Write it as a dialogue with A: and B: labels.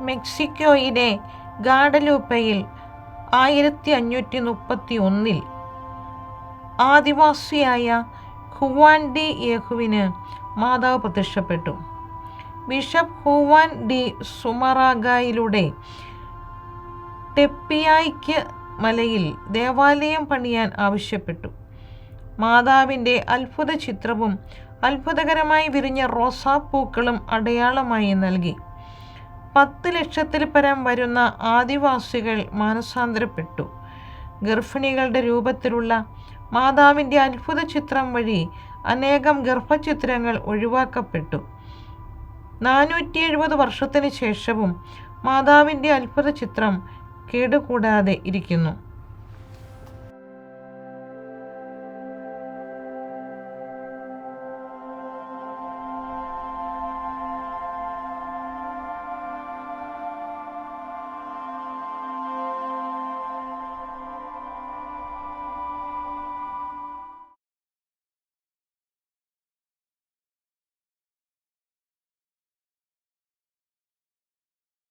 A: മെക്സിക്കോയിലെ ഗാഡലൂപ്പയിൽ ആയിരത്തി അഞ്ഞൂറ്റി മുപ്പത്തി ഒന്നിൽ ആദിവാസിയായ ഹുവാൻ ഡി യേഹുവിന് മാതാവ് പ്രത്യക്ഷപ്പെട്ടു. ബിഷപ്പ് ഹുവാൻ ഡി സുമറാഗായിലൂടെ ടെപ്പിയായ്ക്ക് മലയിൽ ദേവാലയം പണിയാൻ ആവശ്യപ്പെട്ടു. മാതാവിന്റെ അത്ഭുത ചിത്രവും അത്ഭുതകരമായി വിരിഞ്ഞ റോസാപ്പൂക്കളും അടയാളമായി നൽകി. പത്ത് ലക്ഷത്തിൽ പരം വരുന്ന ആദിവാസികൾ മാനസാന്തരപ്പെട്ടു. ഗർഭിണികളുടെ രൂപത്തിലുള്ള മാതാവിന്റെ അത്ഭുത ചിത്രം വഴി അനേകം ഗർഭചിത്രങ്ങൾ ഒഴിവാക്കപ്പെട്ടു. നാനൂറ്റി എഴുപത് വർഷത്തിന് ശേഷവും മാതാവിന്റെ അത്ഭുത ചിത്രം കേടുകൂടാതെ ഇരിക്കുന്നു.